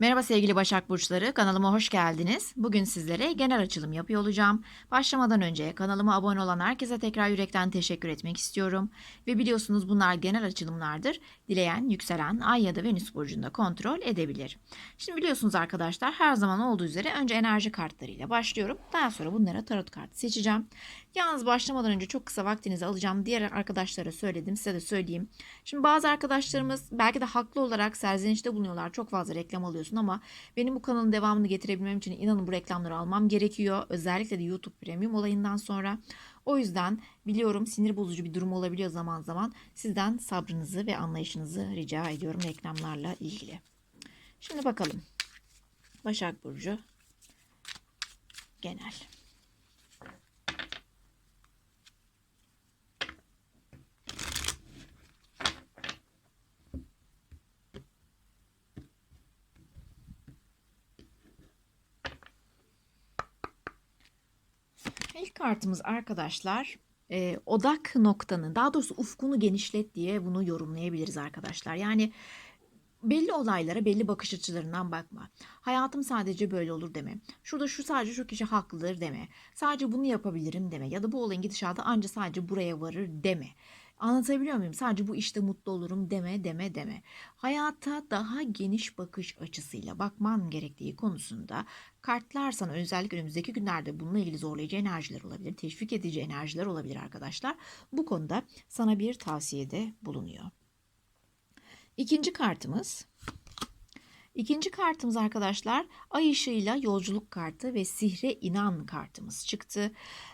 Merhaba sevgili Başak Burçları, kanalıma hoş geldiniz. Bugün sizlere genel açılım yapıyor olacağım. Başlamadan önce kanalıma abone olan herkese tekrar yürekten teşekkür etmek istiyorum. Ve biliyorsunuz bunlar genel açılımlardır. Dileyen, yükselen, ay ya da venüs burcunda kontrol edebilir. Şimdi biliyorsunuz arkadaşlar her zaman olduğu üzere önce enerji kartlarıyla başlıyorum. Daha sonra bunlara tarot kartı seçeceğim. Yalnız başlamadan önce çok kısa vaktinizi alacağım. Diğer arkadaşlara söyledim, size de söyleyeyim. Şimdi bazı arkadaşlarımız belki de haklı olarak serzenişte bulunuyorlar. Çok fazla reklam alıyorsun ama benim bu kanalın devamını getirebilmem için inanın bu reklamları almam gerekiyor. Özellikle de YouTube Premium olayından sonra. O yüzden biliyorum sinir bozucu bir durum olabiliyor zaman zaman. Sizden sabrınızı ve anlayışınızı rica ediyorum reklamlarla ilgili. Şimdi bakalım. Başak Burcu genel. İlk kartımız arkadaşlar e, odak noktanı daha doğrusu ufkunu genişlet diye bunu yorumlayabiliriz arkadaşlar. Yani belli olaylara belli bakış açılarından bakma. Hayatım sadece böyle olur deme. Şurada şu sadece şu kişi haklıdır deme. Sadece bunu yapabilirim deme. Ya da bu olayın gidişatı anca sadece buraya varır deme. Anlatabiliyor muyum? Sadece bu işte mutlu olurum deme deme deme. Hayata daha geniş bakış açısıyla bakman gerektiği konusunda kartlar sana özellikle önümüzdeki günlerde bununla ilgili zorlayıcı enerjiler olabilir, teşvik edici enerjiler olabilir arkadaşlar. Bu konuda sana bir tavsiyede bulunuyor. İkinci kartımız İkinci kartımız arkadaşlar ay ışığıyla yolculuk kartı ve sihre inan kartımız çıktı.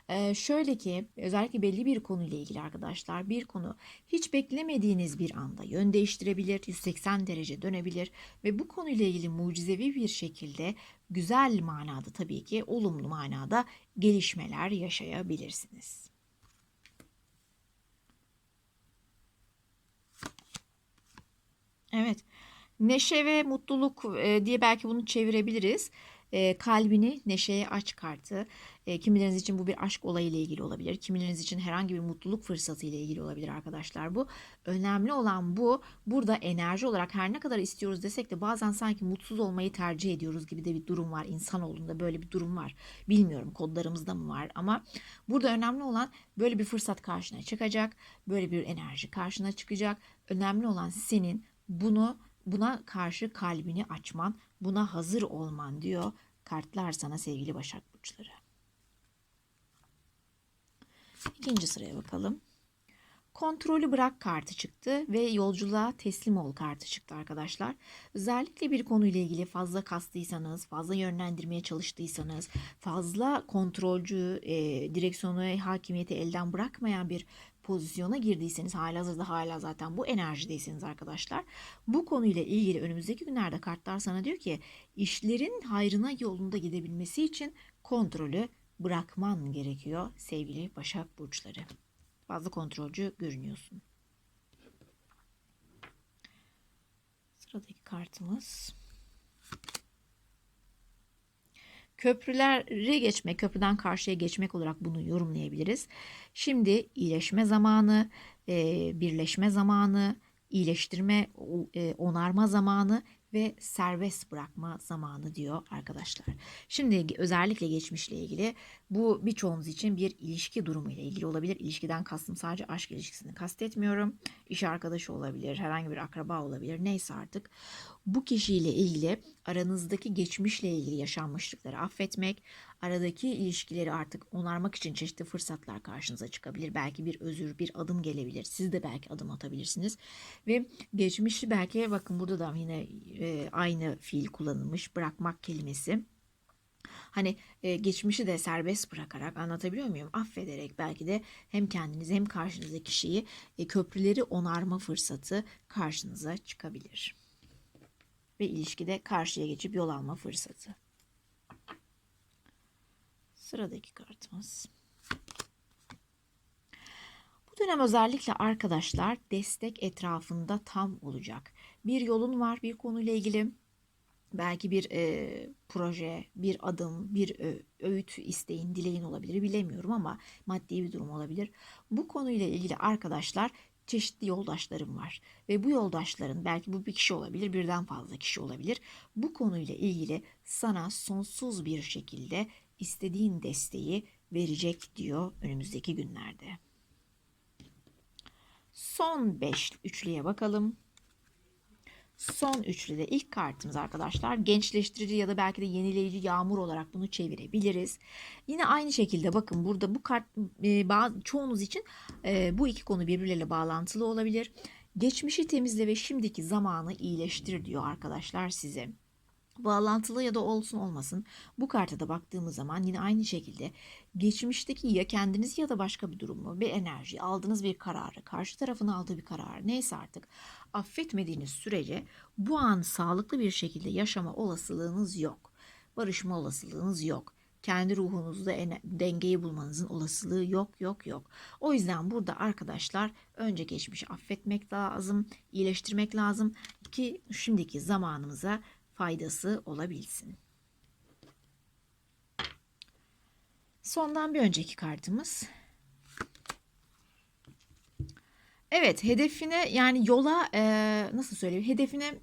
Ee, şöyle ki özellikle belli bir konuyla ilgili arkadaşlar bir konu hiç beklemediğiniz bir anda yön değiştirebilir, 180 derece dönebilir ve bu konuyla ilgili mucizevi bir şekilde güzel manada tabii ki olumlu manada gelişmeler yaşayabilirsiniz. Evet. Neşe ve mutluluk e, diye belki bunu çevirebiliriz. E, kalbini neşeye aç kartı. E, kimileriniz için bu bir aşk olayı ile ilgili olabilir. Kimileriniz için herhangi bir mutluluk fırsatı ile ilgili olabilir arkadaşlar bu. Önemli olan bu. Burada enerji olarak her ne kadar istiyoruz desek de bazen sanki mutsuz olmayı tercih ediyoruz gibi de bir durum var. İnsanoğlunda böyle bir durum var. Bilmiyorum kodlarımızda mı var ama burada önemli olan böyle bir fırsat karşına çıkacak. Böyle bir enerji karşına çıkacak. Önemli olan senin bunu buna karşı kalbini açman, buna hazır olman diyor kartlar sana sevgili Başak Burçları. İkinci sıraya bakalım. Kontrolü bırak kartı çıktı ve yolculuğa teslim ol kartı çıktı arkadaşlar. Özellikle bir konuyla ilgili fazla kastıysanız, fazla yönlendirmeye çalıştıysanız, fazla kontrolcü, e, direksiyonu, hakimiyeti elden bırakmayan bir pozisyona girdiyseniz hala hazırda hala zaten bu enerjideyseniz arkadaşlar bu konuyla ilgili önümüzdeki günlerde kartlar sana diyor ki işlerin hayrına yolunda gidebilmesi için kontrolü bırakman gerekiyor sevgili Başak Burçları. Fazla kontrolcü görünüyorsun. Sıradaki kartımız köprüleri geçmek, köprüden karşıya geçmek olarak bunu yorumlayabiliriz. Şimdi iyileşme zamanı, e, birleşme zamanı, iyileştirme, e, onarma zamanı ve serbest bırakma zamanı diyor arkadaşlar. Şimdi özellikle geçmişle ilgili bu birçoğumuz için bir ilişki durumu ile ilgili olabilir. İlişkiden kastım sadece aşk ilişkisini kastetmiyorum. İş arkadaşı olabilir, herhangi bir akraba olabilir, neyse artık. Bu kişiyle ilgili aranızdaki geçmişle ilgili yaşanmışlıkları affetmek, aradaki ilişkileri artık onarmak için çeşitli fırsatlar karşınıza çıkabilir. Belki bir özür, bir adım gelebilir. Siz de belki adım atabilirsiniz. Ve geçmişi belki bakın burada da yine e, aynı fiil kullanılmış bırakmak kelimesi. Hani e, geçmişi de serbest bırakarak anlatabiliyor muyum? Affederek belki de hem kendinizi hem karşınızdaki kişiyi e, köprüleri onarma fırsatı karşınıza çıkabilir. Ve ilişkide karşıya geçip yol alma fırsatı. Sıradaki kartımız. Bu dönem özellikle arkadaşlar destek etrafında tam olacak. Bir yolun var bir konuyla ilgili belki bir e, proje, bir adım, bir ö, öğüt isteğin, dileğin olabilir bilemiyorum ama maddi bir durum olabilir. Bu konuyla ilgili arkadaşlar çeşitli yoldaşlarım var ve bu yoldaşların belki bu bir kişi olabilir, birden fazla kişi olabilir. Bu konuyla ilgili sana sonsuz bir şekilde istediğin desteği verecek diyor önümüzdeki günlerde. Son 5 üçlüye bakalım. Son üçlüde ilk kartımız arkadaşlar gençleştirici ya da belki de yenileyici yağmur olarak bunu çevirebiliriz. Yine aynı şekilde bakın burada bu kart e, bazı, çoğunuz için e, bu iki konu birbirleriyle bağlantılı olabilir. Geçmişi temizle ve şimdiki zamanı iyileştir diyor arkadaşlar size bağlantılı ya da olsun olmasın bu karta da baktığımız zaman yine aynı şekilde geçmişteki ya kendiniz ya da başka bir durumu bir enerji aldığınız bir kararı karşı tarafın aldığı bir kararı neyse artık affetmediğiniz sürece bu an sağlıklı bir şekilde yaşama olasılığınız yok. Barışma olasılığınız yok. Kendi ruhunuzda dengeyi bulmanızın olasılığı yok yok yok. O yüzden burada arkadaşlar önce geçmişi affetmek lazım, iyileştirmek lazım ki şimdiki zamanımıza faydası olabilsin. Sondan bir önceki kartımız. Evet hedefine yani yola e, nasıl söyleyeyim hedefine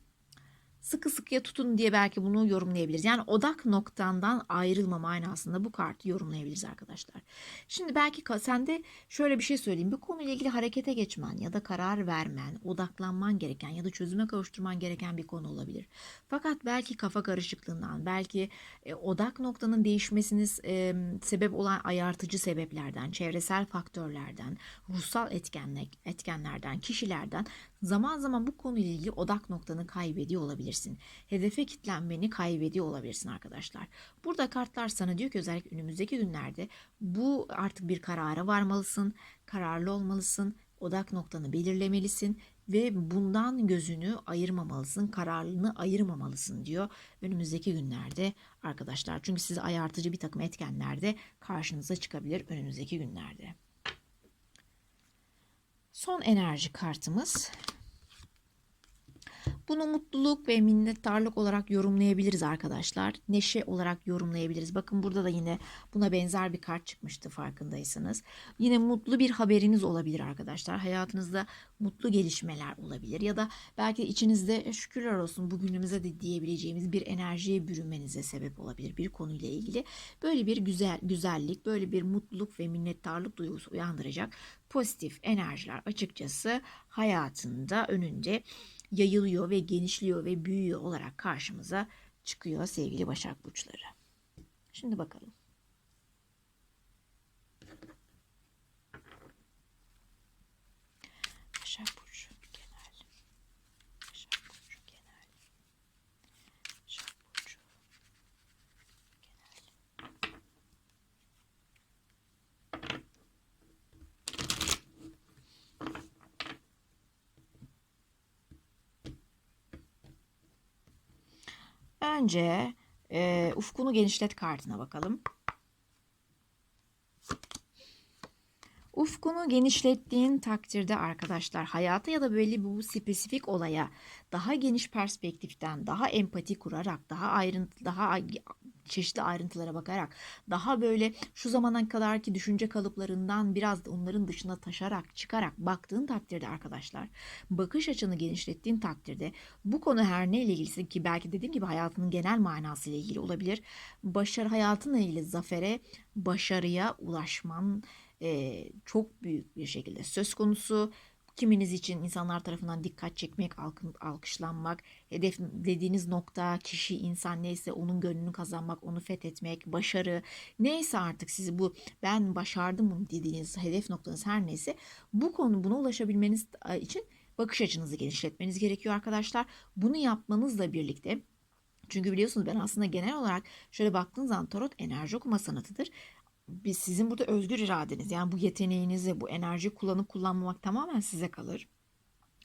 sıkı sıkıya tutun diye belki bunu yorumlayabiliriz. Yani odak noktandan ayrılma manasında bu kartı yorumlayabiliriz arkadaşlar. Şimdi belki sende şöyle bir şey söyleyeyim. Bir konuyla ilgili harekete geçmen ya da karar vermen, odaklanman gereken ya da çözüme kavuşturman gereken bir konu olabilir. Fakat belki kafa karışıklığından, belki e, odak noktanın değişmesiniz e, sebep olan ayartıcı sebeplerden, çevresel faktörlerden, ruhsal etkenlik, etkenlerden, kişilerden zaman zaman bu konuyla ilgili odak noktanı kaybediyor olabilirsin. Hedefe kitlenmeni kaybediyor olabilirsin arkadaşlar. Burada kartlar sana diyor ki özellikle önümüzdeki günlerde bu artık bir karara varmalısın, kararlı olmalısın, odak noktanı belirlemelisin ve bundan gözünü ayırmamalısın, kararlılığını ayırmamalısın diyor önümüzdeki günlerde arkadaşlar. Çünkü sizi ayartıcı bir takım etkenlerde karşınıza çıkabilir önümüzdeki günlerde. Son enerji kartımız bunu mutluluk ve minnettarlık olarak yorumlayabiliriz arkadaşlar. Neşe olarak yorumlayabiliriz. Bakın burada da yine buna benzer bir kart çıkmıştı farkındaysanız. Yine mutlu bir haberiniz olabilir arkadaşlar. Hayatınızda mutlu gelişmeler olabilir. Ya da belki içinizde e, şükürler olsun bugünümüze de diyebileceğimiz bir enerjiye bürünmenize sebep olabilir bir konuyla ilgili. Böyle bir güzel güzellik, böyle bir mutluluk ve minnettarlık duygusu uyandıracak pozitif enerjiler açıkçası hayatında önünde yayılıyor ve genişliyor ve büyüyor olarak karşımıza çıkıyor sevgili Başak Burçları. Şimdi bakalım. Başak Burcu genel. Başak Burcu genel. Başak Burcu genel. Önce e, ufkunu genişlet kartına bakalım. Ufkunu genişlettiğin takdirde arkadaşlar hayata ya da belli bu spesifik olaya daha geniş perspektiften, daha empati kurarak, daha ayrıntı, daha çeşitli ayrıntılara bakarak, daha böyle şu zamana kadarki düşünce kalıplarından biraz da onların dışına taşarak, çıkarak baktığın takdirde arkadaşlar, bakış açını genişlettiğin takdirde bu konu her neyle ilgilisi ki belki dediğim gibi hayatının genel manası ile ilgili olabilir. Başarı hayatınla ilgili zafere, başarıya ulaşman e, çok büyük bir şekilde söz konusu. Kiminiz için insanlar tarafından dikkat çekmek, alkışlanmak, hedef dediğiniz nokta, kişi, insan neyse onun gönlünü kazanmak, onu fethetmek, başarı neyse artık sizi bu ben başardım dediğiniz hedef noktanız her neyse bu konu buna ulaşabilmeniz için bakış açınızı genişletmeniz gerekiyor arkadaşlar. Bunu yapmanızla birlikte çünkü biliyorsunuz ben aslında genel olarak şöyle baktığınız zaman tarot enerji okuma sanatıdır biz sizin burada özgür iradeniz yani bu yeteneğinizi bu enerji kullanıp kullanmamak tamamen size kalır.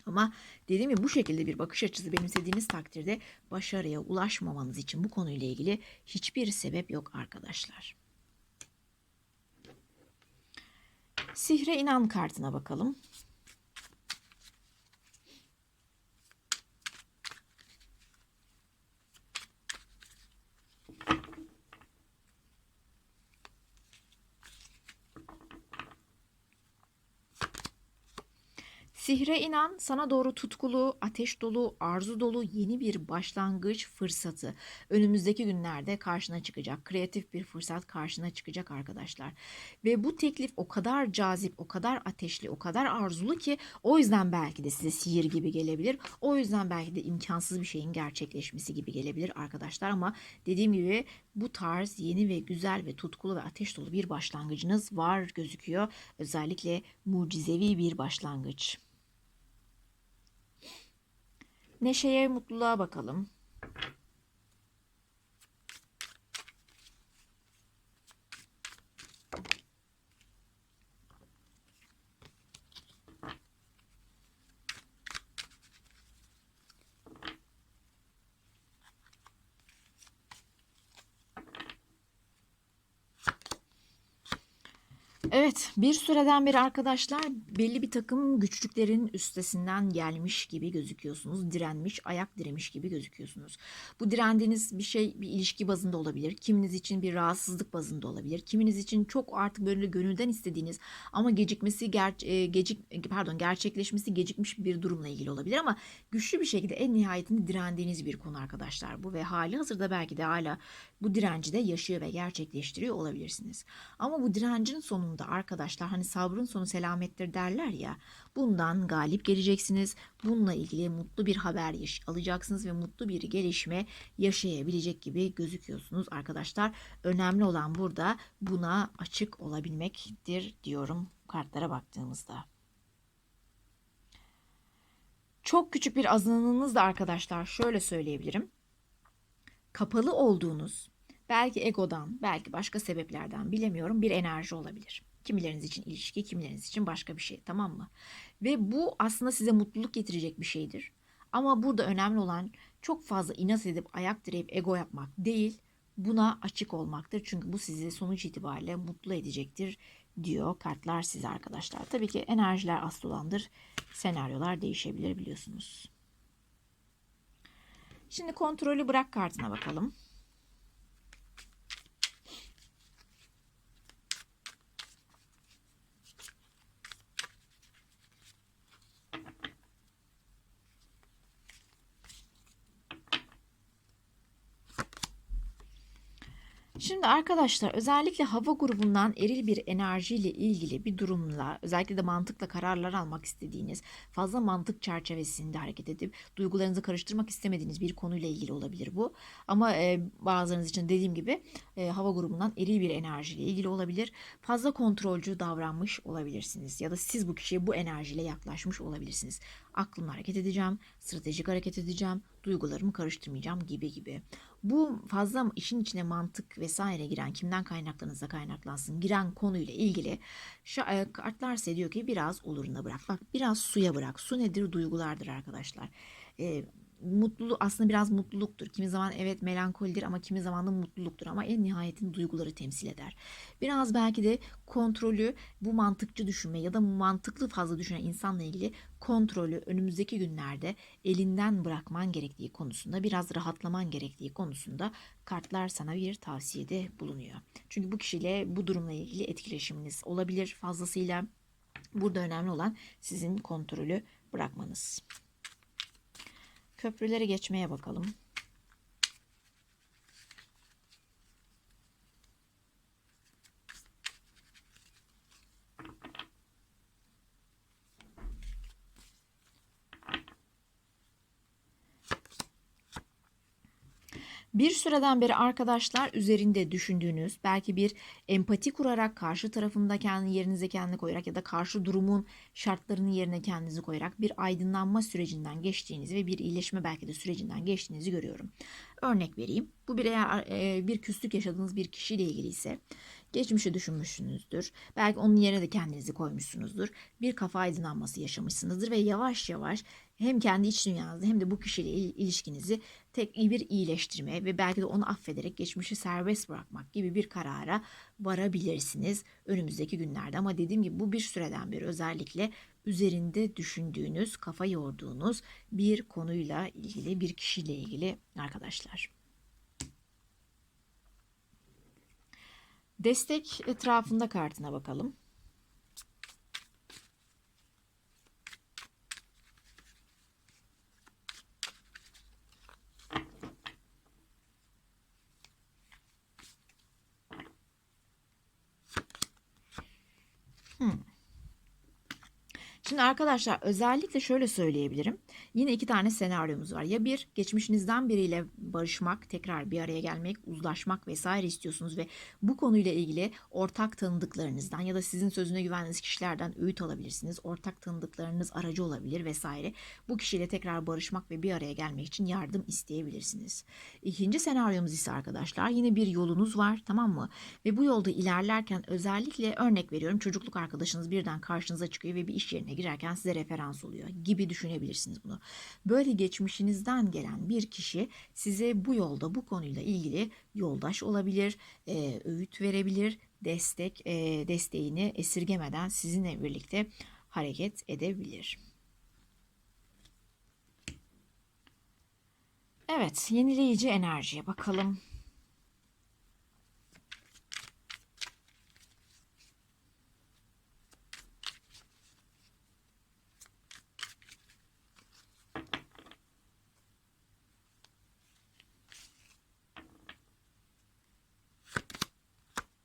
Ama dediğim gibi bu şekilde bir bakış açısı benimsediğiniz takdirde başarıya ulaşmamanız için bu konuyla ilgili hiçbir sebep yok arkadaşlar. Sihre inan kartına bakalım. Sihre inan, sana doğru tutkulu, ateş dolu, arzu dolu yeni bir başlangıç fırsatı önümüzdeki günlerde karşına çıkacak. Kreatif bir fırsat karşına çıkacak arkadaşlar. Ve bu teklif o kadar cazip, o kadar ateşli, o kadar arzulu ki o yüzden belki de size sihir gibi gelebilir. O yüzden belki de imkansız bir şeyin gerçekleşmesi gibi gelebilir arkadaşlar ama dediğim gibi bu tarz yeni ve güzel ve tutkulu ve ateş dolu bir başlangıcınız var gözüküyor. Özellikle mucizevi bir başlangıç. Neşeye, mutluluğa bakalım. Evet, bir süreden beri arkadaşlar belli bir takım güçlüklerin üstesinden gelmiş gibi gözüküyorsunuz. Direnmiş, ayak diremiş gibi gözüküyorsunuz. Bu direndiğiniz bir şey bir ilişki bazında olabilir. Kiminiz için bir rahatsızlık bazında olabilir. Kiminiz için çok artık böyle gönülden istediğiniz ama gecikmesi ger e, gecik pardon gerçekleşmesi gecikmiş bir durumla ilgili olabilir ama güçlü bir şekilde en nihayetinde direndiğiniz bir konu arkadaşlar bu ve hali hazırda belki de hala bu direnci de yaşıyor ve gerçekleştiriyor olabilirsiniz. Ama bu direncin sonunda arkadaşlar hani sabrın sonu selamettir derler ya bundan galip geleceksiniz. Bununla ilgili mutlu bir haber alacaksınız ve mutlu bir gelişme yaşayabilecek gibi gözüküyorsunuz arkadaşlar. Önemli olan burada buna açık olabilmektir diyorum kartlara baktığımızda. Çok küçük bir azınlığınız da arkadaşlar şöyle söyleyebilirim kapalı olduğunuz belki egodan, belki başka sebeplerden bilemiyorum bir enerji olabilir. Kimileriniz için ilişki, kimileriniz için başka bir şey tamam mı? Ve bu aslında size mutluluk getirecek bir şeydir. Ama burada önemli olan çok fazla inat edip ayak direyip ego yapmak değil, buna açık olmaktır. Çünkü bu sizi sonuç itibariyle mutlu edecektir diyor kartlar size arkadaşlar. Tabii ki enerjiler asıl olandır. Senaryolar değişebilir biliyorsunuz. Şimdi kontrolü bırak kartına bakalım. Şimdi arkadaşlar özellikle hava grubundan eril bir enerjiyle ilgili bir durumla özellikle de mantıkla kararlar almak istediğiniz fazla mantık çerçevesinde hareket edip duygularınızı karıştırmak istemediğiniz bir konuyla ilgili olabilir bu. Ama e, bazılarınız için dediğim gibi e, hava grubundan eril bir enerjiyle ilgili olabilir. Fazla kontrolcü davranmış olabilirsiniz ya da siz bu kişiye bu enerjiyle yaklaşmış olabilirsiniz. Aklımla hareket edeceğim, stratejik hareket edeceğim, duygularımı karıştırmayacağım gibi gibi. Bu fazla işin içine mantık vesaire giren kimden kaynaklanırsa kaynaklansın giren konuyla ilgili e, kartlar size diyor ki biraz oluruna bırak. Bak biraz suya bırak. Su nedir? Duygulardır arkadaşlar. E, mutluluk aslında biraz mutluluktur. Kimi zaman evet melankolidir ama kimi zaman da mutluluktur ama en nihayetinde duyguları temsil eder. Biraz belki de kontrolü bu mantıkçı düşünme ya da mantıklı fazla düşünen insanla ilgili kontrolü önümüzdeki günlerde elinden bırakman gerektiği konusunda biraz rahatlaman gerektiği konusunda kartlar sana bir tavsiyede bulunuyor. Çünkü bu kişiyle bu durumla ilgili etkileşiminiz olabilir fazlasıyla. Burada önemli olan sizin kontrolü bırakmanız. Köprüleri geçmeye bakalım. Bir süreden beri arkadaşlar üzerinde düşündüğünüz, belki bir empati kurarak karşı tarafında kendi yerinize kendi koyarak ya da karşı durumun şartlarını yerine kendinizi koyarak bir aydınlanma sürecinden geçtiğinizi ve bir iyileşme belki de sürecinden geçtiğinizi görüyorum. Örnek vereyim. Bu bir eğer e, bir küslük yaşadığınız bir kişiyle ilgili ise geçmişi düşünmüşsünüzdür. Belki onun yerine de kendinizi koymuşsunuzdur. Bir kafa aydınlanması yaşamışsınızdır ve yavaş yavaş hem kendi iç dünyanızda hem de bu kişiyle ilişkinizi tek bir iyileştirme ve belki de onu affederek geçmişi serbest bırakmak gibi bir karara varabilirsiniz önümüzdeki günlerde. Ama dediğim gibi bu bir süreden beri özellikle üzerinde düşündüğünüz, kafa yorduğunuz bir konuyla ilgili, bir kişiyle ilgili arkadaşlar. Destek etrafında kartına bakalım. Şimdi arkadaşlar özellikle şöyle söyleyebilirim. Yine iki tane senaryomuz var. Ya bir geçmişinizden biriyle barışmak, tekrar bir araya gelmek, uzlaşmak vesaire istiyorsunuz ve bu konuyla ilgili ortak tanıdıklarınızdan ya da sizin sözüne güvendiğiniz kişilerden öğüt alabilirsiniz. Ortak tanıdıklarınız aracı olabilir vesaire. Bu kişiyle tekrar barışmak ve bir araya gelmek için yardım isteyebilirsiniz. İkinci senaryomuz ise arkadaşlar yine bir yolunuz var tamam mı? Ve bu yolda ilerlerken özellikle örnek veriyorum çocukluk arkadaşınız birden karşınıza çıkıyor ve bir iş yerine girerken size referans oluyor gibi düşünebilirsiniz bunu. Böyle geçmişinizden gelen bir kişi size bu yolda bu konuyla ilgili yoldaş olabilir, e, öğüt verebilir, destek e, desteğini esirgemeden sizinle birlikte hareket edebilir. Evet, yenileyici enerjiye bakalım.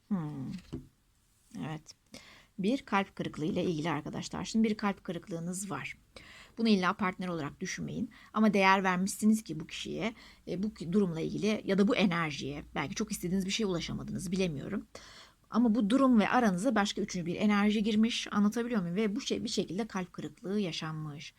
Hmm. Evet. Bir kalp kırıklığı ile ilgili arkadaşlar. Şimdi bir kalp kırıklığınız var. Bunu illa partner olarak düşünmeyin. Ama değer vermişsiniz ki bu kişiye, e, bu durumla ilgili ya da bu enerjiye. Belki çok istediğiniz bir şeye ulaşamadınız bilemiyorum. Ama bu durum ve aranıza başka üçüncü bir enerji girmiş. Anlatabiliyor muyum? Ve bu şey bir şekilde kalp kırıklığı yaşanmış.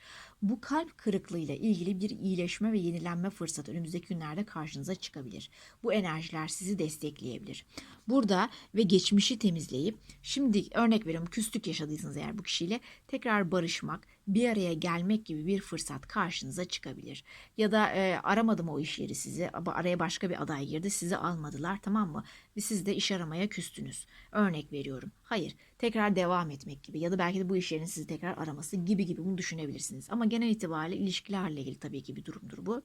Bu kalp kırıklığıyla ilgili bir iyileşme ve yenilenme fırsatı önümüzdeki günlerde karşınıza çıkabilir. Bu enerjiler sizi destekleyebilir. Burada ve geçmişi temizleyip şimdi örnek veriyorum küslük yaşadıysanız eğer bu kişiyle tekrar barışmak, bir araya gelmek gibi bir fırsat karşınıza çıkabilir. Ya da e, aramadım o iş yeri sizi, araya başka bir aday girdi, sizi almadılar tamam mı? Ve siz de iş aramaya küstünüz. Örnek veriyorum. Hayır, tekrar devam etmek gibi ya da belki de bu iş yerinin sizi tekrar araması gibi gibi bunu düşünebilirsiniz. Ama genel itibariyle ilişkilerle ilgili tabii ki bir durumdur bu.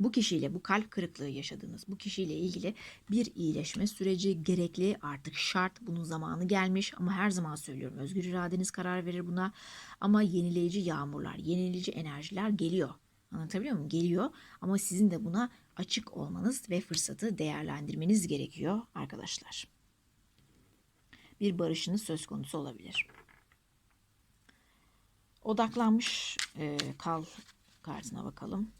Bu kişiyle bu kalp kırıklığı yaşadığınız bu kişiyle ilgili bir iyileşme süreci gerekli artık şart. Bunun zamanı gelmiş ama her zaman söylüyorum özgür iradeniz karar verir buna. Ama yenileyici yağmurlar yenileyici enerjiler geliyor. Anlatabiliyor muyum? Geliyor ama sizin de buna açık olmanız ve fırsatı değerlendirmeniz gerekiyor arkadaşlar bir barışınız söz konusu olabilir odaklanmış e, kal kartına bakalım.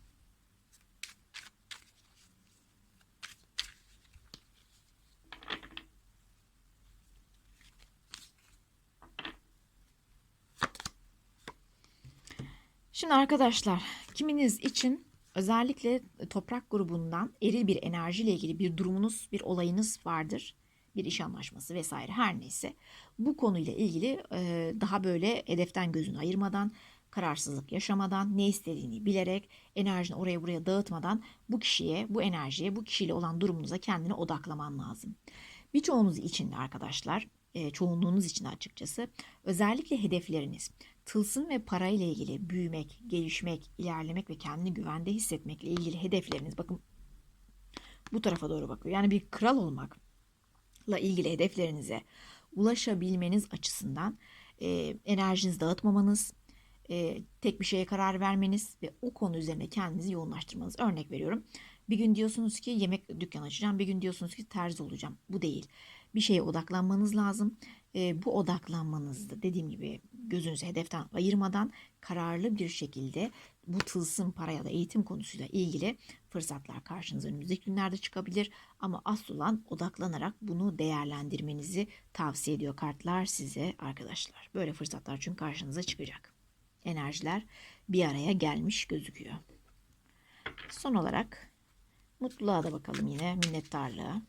Şimdi arkadaşlar kiminiz için özellikle toprak grubundan eril bir enerjiyle ilgili bir durumunuz, bir olayınız vardır. Bir iş anlaşması vesaire her neyse. Bu konuyla ilgili daha böyle hedeften gözünü ayırmadan, kararsızlık yaşamadan, ne istediğini bilerek, enerjini oraya buraya dağıtmadan bu kişiye, bu enerjiye, bu kişiyle olan durumunuza kendini odaklaman lazım. Birçoğunuz için de arkadaşlar, çoğunluğunuz için açıkçası özellikle hedefleriniz, tılsım ve para ile ilgili büyümek, gelişmek, ilerlemek ve kendini güvende hissetmekle ilgili hedefleriniz bakın bu tarafa doğru bakıyor. Yani bir kral olmakla ilgili hedeflerinize ulaşabilmeniz açısından e, enerjinizi dağıtmamanız, e, tek bir şeye karar vermeniz ve o konu üzerine kendinizi yoğunlaştırmanız. Örnek veriyorum. Bir gün diyorsunuz ki yemek dükkanı açacağım. Bir gün diyorsunuz ki terzi olacağım. Bu değil. Bir şeye odaklanmanız lazım. E, bu odaklanmanızda dediğim gibi gözünüzü hedeften ayırmadan kararlı bir şekilde bu tılsım para ya da eğitim konusuyla ilgili fırsatlar karşınıza önümüzdeki günlerde çıkabilir. Ama asıl olan odaklanarak bunu değerlendirmenizi tavsiye ediyor kartlar size arkadaşlar. Böyle fırsatlar çünkü karşınıza çıkacak. Enerjiler bir araya gelmiş gözüküyor. Son olarak mutluluğa da bakalım yine minnettarlığa.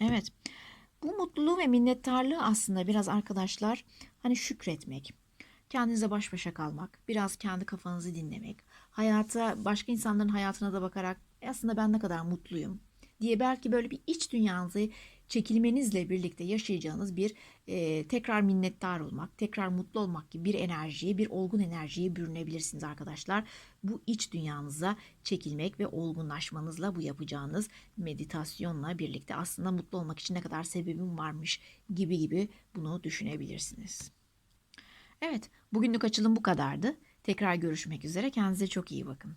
Evet. Bu mutluluğu ve minnettarlığı aslında biraz arkadaşlar hani şükretmek, kendinize baş başa kalmak, biraz kendi kafanızı dinlemek, hayata, başka insanların hayatına da bakarak e aslında ben ne kadar mutluyum diye belki böyle bir iç dünyanızı çekilmenizle birlikte yaşayacağınız bir e, tekrar minnettar olmak, tekrar mutlu olmak gibi bir enerjiye, bir olgun enerjiye bürünebilirsiniz arkadaşlar. Bu iç dünyanıza çekilmek ve olgunlaşmanızla bu yapacağınız meditasyonla birlikte aslında mutlu olmak için ne kadar sebebim varmış gibi gibi bunu düşünebilirsiniz. Evet, bugünlük açılım bu kadardı. Tekrar görüşmek üzere. Kendinize çok iyi bakın.